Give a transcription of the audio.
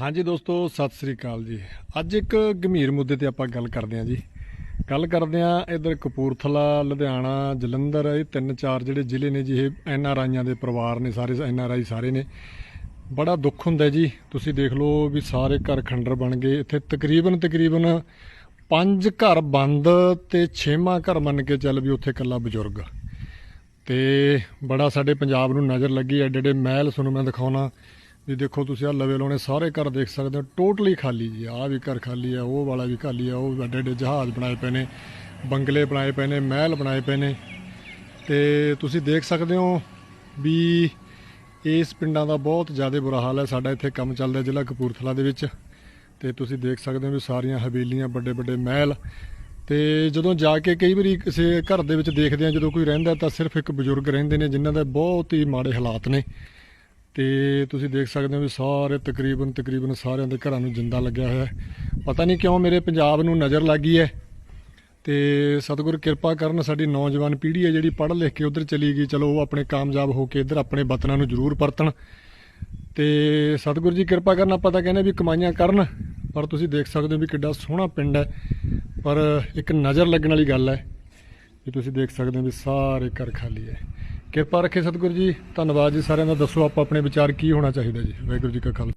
ਹਾਂਜੀ ਦੋਸਤੋ, ਸਤਿ ਸ੍ਰੀ ਅਕਾਲ ਜੀ। ਅੱਜ ਇੱਕ ਗੰਭੀਰ ਮੁੱਦੇ ਤੇ ਆਪਾਂ ਗੱਲ ਕਰਦੇ ਹਾਂ ਜੀ। ਗੱਲ ਕਰਦੇ ਹਾਂ ਇਧਰ ਕਪੂਰਥਲਾ, ਲੁਧਿਆਣਾ, ਜਲੰਧਰ, ਇਹ ਤਿੰਨ ਚਾਰ ਜਿਹੜੇ ਜ਼ਿਲ੍ਹੇ ਨੇ ਜੀ, ਇਹ ਐਨ ਆਰ ਆਈਆਂ ਦੇ ਪਰਿਵਾਰ ਨੇ, ਸਾਰੇ ਐਨ ਆਰ ਆਈ ਸਾਰੇ ਨੇ। ਬੜਾ ਦੁੱਖ ਹੁੰਦਾ ਜੀ। ਤੁਸੀਂ ਦੇਖ ਲਓ ਵੀ ਸਾਰੇ ਘਰ ਖੰਡਰ ਬਣ ਗਏ। ਇੱਥੇ ਤਕਰੀਬਨ ਤਕਰੀਬਨ ਪੰਜ ਘਰ ਬੰਦ ਤੇ ਛੇਵਾਂ ਘਰ ਮੰਨ ਕੇ ਚੱਲ ਵੀ ਉੱਥੇ ਇਕੱਲਾ ਬਜ਼ੁਰਗ। ਤੇ ਬੜਾ ਸਾਡੇ ਪੰਜਾਬ ਨੂੰ ਨਜ਼ਰ ਲੱਗੀ। ਐਡੇ ਐਡੇ ਮਹਿਲ ਤੁਹਾਨੂੰ ਮੈਂ ਦਿਖਾਉਣਾ। ਵੀ ਦੇਖੋ ਤੁਸੀਂ ਆ ਲਵੇ ਲਾਉਣੇ ਸਾਰੇ ਘਰ ਦੇਖ ਸਕਦੇ ਹੋ, ਟੋਟਲੀ ਖਾਲੀ ਜੀ। ਆਹ ਵੀ ਘਰ ਖਾਲੀ ਆ, ਉਹ ਵਾਲਾ ਵੀ ਖਾਲੀ ਆ, ਉਹ ਵੱਡੇ ਵੱਡੇ ਜਹਾਜ਼ ਬਣਾਏ ਪਏ ਨੇ, ਬੰਗਲੇ ਬਣਾਏ ਪਏ ਨੇ, ਮਹਿਲ ਬਣਾਏ ਪਏ ਨੇ। ਤੇ ਤੁਸੀਂ ਦੇਖ ਸਕਦੇ ਹੋ ਵੀ ਇਸ ਪਿੰਡਾਂ ਦਾ ਬਹੁਤ ਜ਼ਿਆਦਾ ਬੁਰਾ ਹਾਲ ਹੈ। ਸਾਡਾ ਇੱਥੇ ਕੰਮ ਚੱਲਦਾ ਜ਼ਿਲ੍ਹਾ ਕਪੂਰਥਲਾ ਦੇ ਵਿੱਚ। ਤੇ ਤੁਸੀਂ ਦੇਖ ਸਕਦੇ ਹੋ ਵੀ ਸਾਰੀਆਂ ਹਵੇਲੀਆਂ, ਵੱਡੇ ਵੱਡੇ ਮਹਿਲ। ਤੇ ਜਦੋਂ ਜਾ ਕੇ ਕਈ ਵਾਰੀ ਕਿਸੇ ਘਰ ਦੇ ਵਿੱਚ ਦੇਖਦੇ ਆ ਜਦੋਂ ਕੋਈ ਰਹਿੰਦਾ ਤਾਂ ਸਿਰਫ ਇੱਕ ਬਜ਼ੁਰਗ ਰਹਿੰਦੇ ਨੇ, ਜਿਨ੍ਹਾਂ ਦੇ ਬਹੁਤ ਹੀ ਮਾੜੇ ਹਾਲਾਤ ਨੇ। ਤੇ ਤੁਸੀਂ ਦੇਖ ਸਕਦੇ ਹੋ ਵੀ ਸਾਰੇ ਤਕਰੀਬਨ ਤਕਰੀਬਨ ਸਾਰਿਆਂ ਦੇ ਘਰਾਂ ਨੂੰ ਜਿੰਦਾ ਲੱਗਿਆ ਹੋਇਆ ਹੈ। ਪਤਾ ਨਹੀਂ ਕਿਉਂ ਮੇਰੇ ਪੰਜਾਬ ਨੂੰ ਨਜ਼ਰ ਲੱਗੀ ਹੈ ਤੇ ਸਤਿਗੁਰ ਕਿਰਪਾ ਕਰਨ ਸਾਡੀ ਨੌਜਵਾਨ ਪੀੜ੍ਹੀ ਹੈ ਜਿਹੜੀ ਪੜ੍ਹ ਲਿਖ ਕੇ ਉਧਰ ਚਲੀ ਗਈ। ਚਲੋ ਉਹ ਆਪਣੇ ਕਾਮਯਾਬ ਹੋ ਕੇ ਇੱਧਰ ਆਪਣੇ ਵਤਨਾਂ ਨੂੰ ਜ਼ਰੂਰ ਪਰਤਣ। ਤੇ ਸਤਿਗੁਰ ਜੀ ਕਿਰਪਾ ਕਰਨ ਆਪਾਂ ਤਾਂ ਕਹਿੰਦੇ ਵੀ ਕਮਾਈਆਂ ਕਰਨ, ਪਰ ਤੁਸੀਂ ਦੇਖ ਸਕਦੇ ਹੋ ਵੀ ਕਿੱਡਾ ਸੋਹਣਾ ਪਿੰਡ ਹੈ। ਪਰ ਇੱਕ ਨਜ਼ਰ ਲੱਗਣ ਵਾਲੀ ਗੱਲ ਹੈ ਵੀ ਤੁਸੀਂ ਦੇਖ ਸਕਦੇ ਹੋ ਵੀ ਸਾਰੇ ਘਰ ਖਾਲੀ ਹੈ। ਕਿਰਪਾ ਰੱਖੇ ਸਤਿਗੁਰੂ ਜੀ। ਧੰਨਵਾਦ ਜੀ ਸਾਰਿਆਂ ਦਾ। ਦੱਸੋ, ਆਪਾਂ ਆਪਣੇ ਵਿਚਾਰ ਕੀ ਹੋਣਾ ਚਾਹੀਦਾ ਜੀ? ਵਾਹਿਗੁਰੂ ਜੀ ਕਾ ਖਾਲਸਾ।